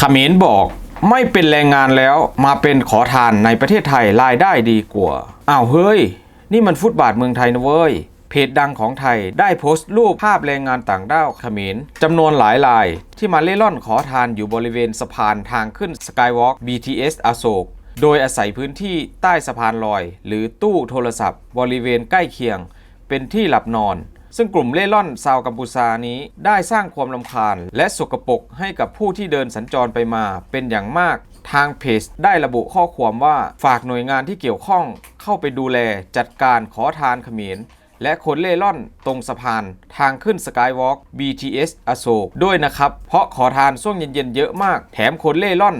เขมรบอกไม่เป็นแรงงานแล้วมาเป็นขอทานในประเทศไทยรายได้ดีกว่า อ้าวเฮ้ย นี่มันฟุตบาทเมืองไทยนะเว้ย เพจดังของไทยได้โพสต์รูปภาพแรงงานต่างด้าวเขมรจำนวนหลายราย ที่มาเล่ร่อนขอทานอยู่บริเวณสะพานทางขึ้นสกายวอล์ก BTS อโศก โดยอาศัยพื้นที่ใต้สะพานลอย หรือตู้โทรศัพท์ บริเวณใกล้เคียง เป็นที่หลับนอน ซึ่งกลุ่มเล่ร่อนชาวกัมพูชานี้ได้สร้างความลำคาญ และสกปรกให้กับผู้ที่เดินสัญจรไปมาเป็นอย่างมาก ทางเพจได้ระบุข้อความว่าฝากหน่วยงานที่เกี่ยวข้องเข้าไปดูแลจัดการขอทานเขมรและคนเล่ร่อนตรงสะพานทางขึ้นสกายวอล์ก BTS อโศกด้วยนะครับ เพราะขอทานช่วงเย็นๆเยอะมาก แถมคนเล่ร่อน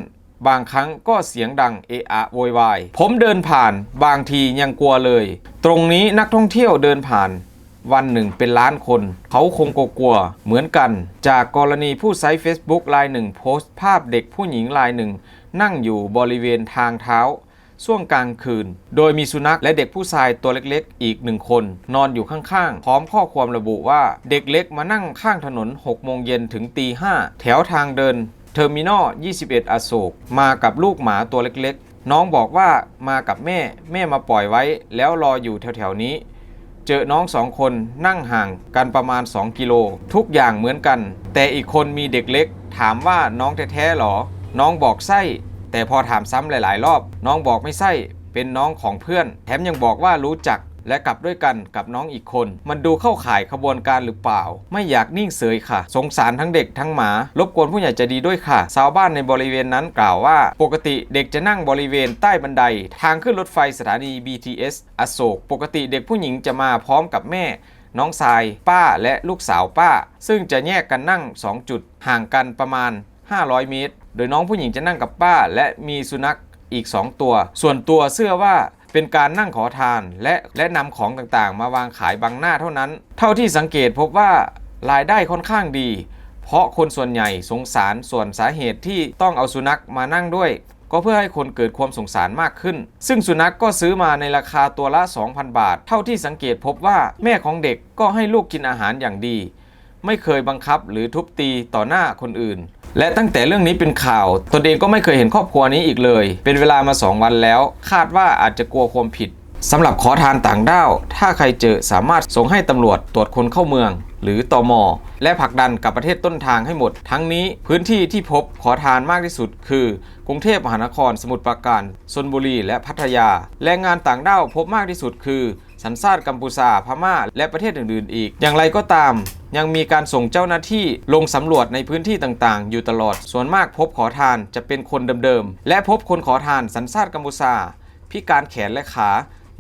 บางครั้งก็เสียงดังเอะอะโวยวาย ผมเดินผ่าน บางทียังกลัวเลย ตรงนี้นักท่องเที่ยวเดินผ่าน วันหนึ่งเป็นล้านคน เขาคงกลัวเหมือนกัน จากกรณีผู้ใช้ Facebook รายหนึ่งโพสต์ภาพเด็กผู้หญิงรายหนึ่ง นั่งอยู่บริเวณทางเท้าช่วงกลางคืน โดยมีสุนัขและเด็กผู้ชายตัวเล็กๆ อีกหนึ่งคน นอนอยู่ข้างๆ พร้อมข้อความระบุว่าเด็กเล็กมานั่งข้างถนน 6 โมงเย็นถึงตี 5 แถวทางเดิน เทอร์มินอล 21 อโศก มากับลูกหมาตัวเล็กๆ น้องบอกว่ามากับแม่ แม่มาปล่อยไว้ แล้วรออยู่แถวๆนี้ เจอน้องสองคนนั่งห่างกันประมาณ 2 กิโล ทุกอย่างเหมือนกัน แต่อีกคนมีเด็กเล็ก ถามว่าน้องแท้ๆหรอ น้องบอกไส้ แต่พอถามซ้ำหลาย ๆ รอบ น้องบอกไม่ใช่เป็นน้องของเพื่อน แถมยังบอกว่ารู้จัก และกลับด้วยกันกับน้องอีกคน มันดูเข้าข่ายขบวนการหรือเปล่า ไม่อยากนิ่งเฉยค่ะ สงสารทั้งเด็กทั้งหมารบกวนผู้ใหญ่ใจะดีด้วยค่ะชาวบ้านในบริเวณนั้นกล่าวว่า ปกติเด็กจะนั่งบริเวณใต้บันได ทางขึ้นรถไฟสถานี BTS อโศก ปกติเด็กผู้หญิงจะมาพร้อมกับแม่น้องทราย ป้าและลูกสาวป้า ซึ่งจะแยกกันนั่ง 2 จุด ห่างกันประมาณ 500 เมตร โดยน้องผู้หญิงจะนั่งกับป้า และมีสุนัขอีก 2 ตัว ส่วนตัวเชื่อว่า เป็นการนั่งขอทานและและนำของต่างๆ มาวางขายบังหน้าเท่านั้น เท่าที่สังเกตพบว่ารายได้ค่อนข้างดี เพราะคนส่วนใหญ่สงสารส่วนสาเหตุที่ต้องเอาสุนัขมานั่งด้วย ก็เพื่อให้คนเกิดความสงสารมากขึ้น ซึ่งสุนัขกก็ซื้อมาในราคาตัวละ 2,000 บาท เท่าที่สังเกตพบว่าแม่ของเด็กก็ให้ลูกกินอาหารอย่างดี ไม่เคยบังคับหรือทุบตีต่อหน้าคนอื่น และตั้งแต่เรื่องนี้เป็นข่าว ตนเองก็ไม่เคยเห็นครอบครัวนี้อีกเลย เป็นเวลามา 2 วันแล้ว คาดว่าอาจจะกลัวความผิดสำหรับขอทานต่างด้าว ถ้าใครเจอสามารถส่งให้ตำรวจตรวจคนเข้าเมือง หรือตอมอและผลักดันกับประเทศต้นทางให้หมด ทั้งนี้พื้นที่ที่พบขอทานมากที่สุด คือกรุงเทพมหานคร สมุทรปราการชนบุรี และพัทยา แรงงานต่างด้าวพบมากที่สุด คือ สัญชาติกัมพูชาพม่า และประเทศอื่นๆ อีก อย่างไรก็ตาม ยังมีการส่งเจ้าหน้าที่ลงสำรวจในพื้นที่ต่างๆ อยู่ตลอด ส่วนมากพบขอทานจะเป็นคนเดิมๆ และพบคนขอทานสัญชาติกัมพูชา พิการแขนและขา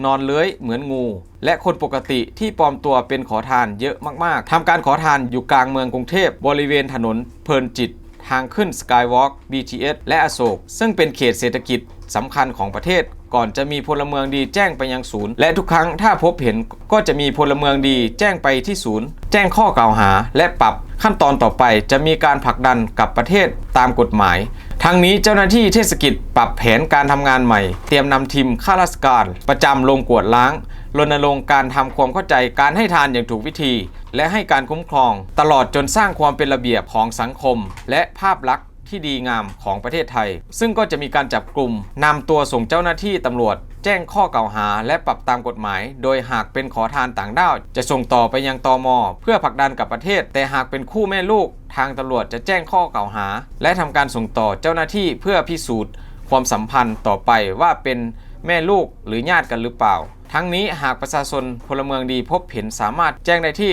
นอนเลื้อยเหมือนงู และคนปกติที่ปลอมตัวเป็นขอทานเยอะมากๆ ทำการขอทานอยู่กลางเมืองกรุงเทพบริเวณถนนเพลินจิตทางขึ้น Skywalk BTS และอโศก ซึ่งเป็นเขตเศรษฐกิจ สำคัญของประเทศ ก่อนจะมีพลเมืองดีแจ้งไปยังศูนย์ และทุกครั้งถ้าพบเห็นก็จะมีพลเมืองดีแจ้งไปที่ศูนย์ แจ้งข้อกล่าวหา และปรับขั้นตอนต่อไปจะมีการผลักดันกับประเทศตามกฎหมายทั้งนี้เจ้าหน้าที่เทศกิจปรับแผนการทำงานใหม่ เตรียมนำทีมข้าราชการ ประจำลงกวดล้างรณรงค์การทำความเข้าใจการให้ทานอย่างถูกวิธี และให้การคุ้มครอง ตลอดจนสร้างความเป็นระเบียบของสังคม และภาพลักษณ์ ที่ดีงามของประเทศไทย ซึ่งก็จะมีการจับกลุ่มนำตัวส่งเจ้าหน้าที่ตำรวจ แจ้งข้อกล่าวหาและปรับตามกฎหมาย โดยหากเป็นขอทานต่างด้าว จะส่งต่อไปยังตอมเพื่อผลักดันกับประเทศ แต่หากเป็นคู่แม่ลูก ทางตำรวจจะแจ้งข้อกล่าวหา และทำการส่งต่อเจ้าหน้าที่เพื่อพิสูจน์ ความสัมพันธ์ต่อไปว่าเป็น แม่ลูกหรือญาติกันหรือเปล่า ทั้งนี้หากประชาชนพลเมืองดีพบเห็นสามารถแจ้งได้ที่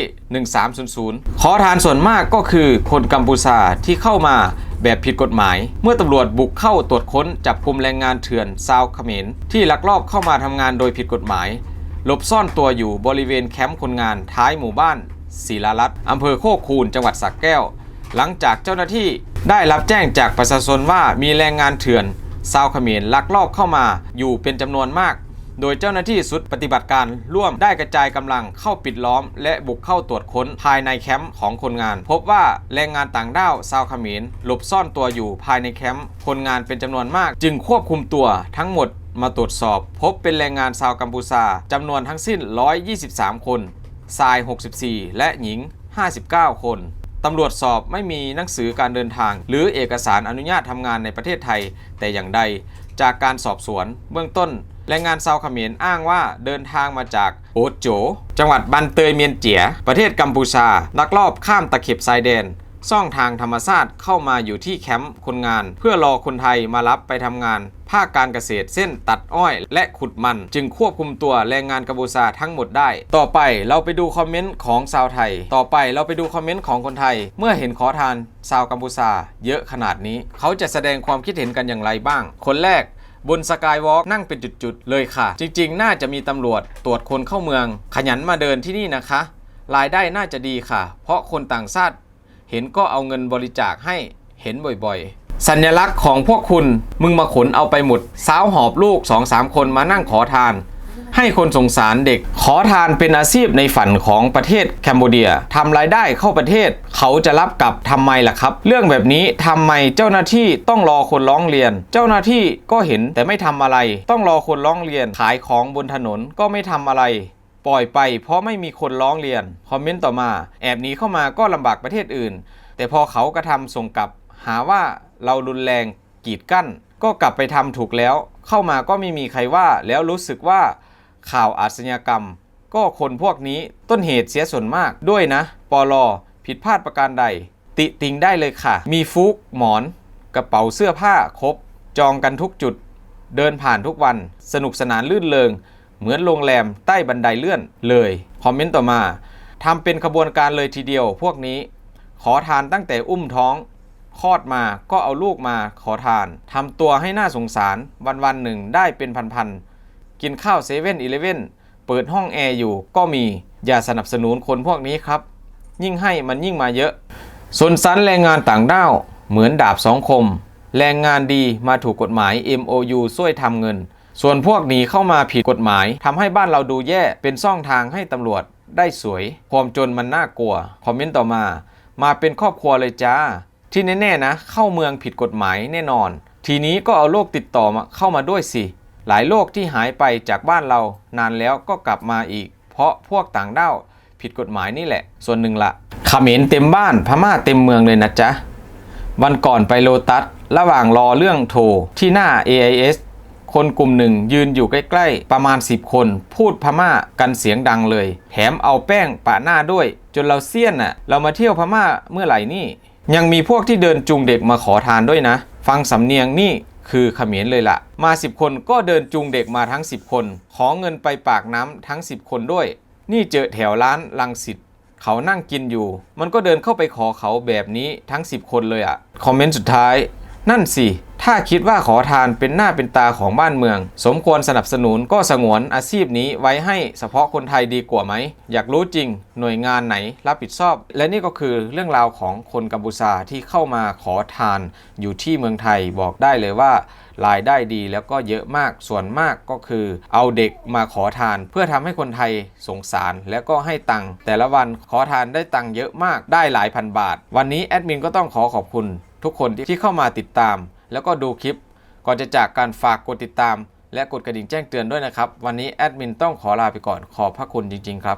1300 ขอทานส่วนมากก็คือคนกัมพูชาที่เข้ามาแบบผิดกฎหมาย เมื่อตำรวจบุกเข้าตรวจค้นจับกลุ่มแรงงานเถื่อนซาวเขมรที่ลักลอบเข้ามาทำงานโดยผิดกฎหมายหลบซ่อนตัวอยู่บริเวณแคมป์คนงานท้ายหมู่บ้านศิลารัตน์อำเภอโคกคูนจังหวัดสักแก้ว หลังจากเจ้าหน้าที่ได้รับแจ้งจากประชาชนว่ามีแรงงานเถื่อน ซาวเขมรลักลอบเข้ามาอยู่เป็นจำนวนมาก โดยเจ้าหน้าที่สุดปฏิบัติการร่วมได้กระจายกำลังเข้าปิดล้อม และบุกเข้าตรวจค้นภายในแคมป์ของคนงาน พบว่าแรงงานต่างด้าวชาวเขมรหลบซ่อนตัวอยู่ภายในแคมป์คนงานเป็นจำนวนมาก จึงควบคุมตัวทั้งหมดมาตรวจสอบ พบเป็นแรงงานชาวกัมพูชาจำนวนทั้งสิ้น 123 คนชาย 64 และหญิง 59 คน ตำรวจสอบไม่มีหนังสือการเดินทาง หรือเอกสารอนุญาตทำงานในประเทศไทย แต่อย่างใด จากการสอบสวนเบื้องต้นแรงงานชาวเขมรอ้างว่าเดินทางมาจากโอโจ จังหวัดบันเตยเมียนเจีย ประเทศกัมพูชาลักลอบข้ามตะเข็บชายแดน ซ่องทางธรรมชาติเข้ามาอยู่ที่แคมป์คนงาน เพื่อรอคนไทยมารับไปทำงาน ภาคการเกษตรเส้นตัดอ้อย และขุดมัน จึงควบคุมตัวแรงงานกัมพูชาทั้งหมดได้ ต่อไปเราไปดูคอมเมนต์ของชาวไทย ต่อไปเราไปดูคอมเมนต์ของคนไทย เมื่อเห็นขอทานชาวกัมพูชาเยอะขนาดนี้ เขาจะแสดงความคิดเห็นกันอย่างไรบ้าง คนแรกบนสกายวอล์กนั่งเป็นจุดๆ เลยค่ะ จริงๆ น่าจะมีตำรวจตรวจคนเข้าเมือง ขยันมาเดินที่นี่นะคะ รายได้น่าจะดีค่ะ เพราะคนต่างชาติ เห็นก็เอาเงินบริจาคให้เห็นบ่อยๆ สัญลักษณ์ของพวกคุณมึงมาขนเอาไปหมดสาวหอบลูก2-3คนมานั่งขอทาน ให้คนสงสารเด็ก ขอทานเป็นอาชีพในฝันของประเทศแคนเบเดียทำรายได้เข้าประเทศ เขาจะรับกลับทำไมล่ะครับ เรื่องแบบนี้ทำไมเจ้าหน้าที่ต้องรอคนร้องเรียน เจ้าหน้าที่ก็เห็นแต่ไม่ทำอะไร ต้องรอคนร้องเรียนขายของบนถนนก็ไม่ทำอะไร ปล่อยไปเพราะไม่มีคนร้องเรียน คอมเมนต์ต่อมา แอบหนีเข้ามาก็ลำบากประเทศอื่น แต่พอเขากระทำส่งกลับ หาว่าเรารุนแรงกีดกั้น ก็กลับไปทำถูกแล้ว เข้ามาก็ไม่มีใครว่าแล้วรู้สึกว่าข่าวอาชญากรรม ก็คนพวกนี้ต้นเหตุเสียส่วนมากด้วยนะปลอผิดพลาดประการใด ติติงได้เลยค่ะ มีฟุกหมอน กระเป๋าเสื้อผ้าครบ จองกันทุกจุด เดินผ่านทุกวัน สนุกสนานลื่นเริง เหมือนโรงแรมใต้บันไดเลื่อนเลย คอมเมนต์ต่อมาทำเป็นขบวนการเลยทีเดียวพวกนี้ ขอทานตั้งแต่อุ้มท้องคลอดมาก็เอาลูกมาขอทานทำตัวให้น่าสงสารวันวันหนึ่งได้เป็นพันๆกินข้าวเซเว่นอีเลเว่นเปิดห้องแอร์อยู่ก็มีอย่าสนับสนุนคนพวกนี้ครับ ยิ่งให้มันยิ่งมาเยอะส่วนสันแรงงานต่างด้าวเหมือนดาบสองคม แรงงานดีมาถูกกฎหมาย MOU ช่วยทำเงิน ส่วนพวกหนีเข้ามาผิดกฎหมายทำให้บ้านเราดูแย่เป็นซ่องทางให้ตำรวจได้สวย ความจนมันน่ากลัว คอมเมนต์ต่อมา มาเป็นครอบครัวเลยจ้า ที่แน่ๆนะ เข้าเมืองผิดกฎหมายแน่นอน ทีนี้ก็เอาโรคติดต่อมาเข้ามาด้วยสิ หลายโรคที่หายไปจากบ้านเรา นานแล้วก็กลับมาอีก เพราะพวกต่างด้าวผิดกฎหมายนี่แหละ ส่วนหนึ่งละขมรเต็มบ้านพม่าเต็มเมืองเลยนะจ๊ะ วันก่อนไปโลตัส ระหว่างรอเรื่องโทรที่หน้า AIS คนกลุ่มหนึ่ง ยืนอยู่ใกล้ๆ ประมาณ 10 คน พูดพม่ากันเสียงดังเลย แถมเอาแป้งปะหน้าด้วย จนเราเสี้ยนน่ะ เรามาเที่ยวพม่าเมื่อไหร่นี่ ยังมีพวกที่เดินจูงเด็กมาขอทานด้วยนะ ฟังสำเนียงนี่คือเขมรเลยล่ะ มา 10 คนก็เดินจูงเด็กมาทั้ง 10 คน ขอเงินไปปากน้ำทั้ง 10 คนด้วย นี่เจอแถวร้านลังสิตเขานั่งกินอยู่ มันก็เดินเข้าไปขอเขาแบบนี้ทั้ง 10 คนเลยอะ่ะ คอมเมนต์สุดท้าย นั่นสิ ถ้าคิดว่าขอทานเป็นหน้าเป็นตาของบ้านเมือง สมควรสนับสนุนก็สงวนอาชีพนี้ไว้ให้เฉพาะคนไทยดีกว่าไหม อยากรู้จริงหน่วยงานไหนรับผิดชอบ และนี่ก็คือเรื่องราวของคนกัมพูชาที่เข้ามาขอทานอยู่ที่เมืองไทยบอกได้เลยว่ารายได้ดีแล้วก็เยอะมากส่วนมากก็คือ เอาเด็กมาขอทาน เพื่อทำให้คนไทยสงสารแล้วก็ให้ตังค์แต่ละวันขอทานได้ตังค์เยอะมากได้หลายพันบาท วันนี้แอดมินก็ต้องขอขอบคุณทุกคนที่เข้ามาติดตาม แล้วก็ดูคลิป ก่อนจะจากการฝากกดติดตาม และกดกระดิ่งแจ้งเตือนด้วยนะครับ วันนี้แอดมินต้องขอลาไปก่อนขอบพระคุณจริง ๆ ครับ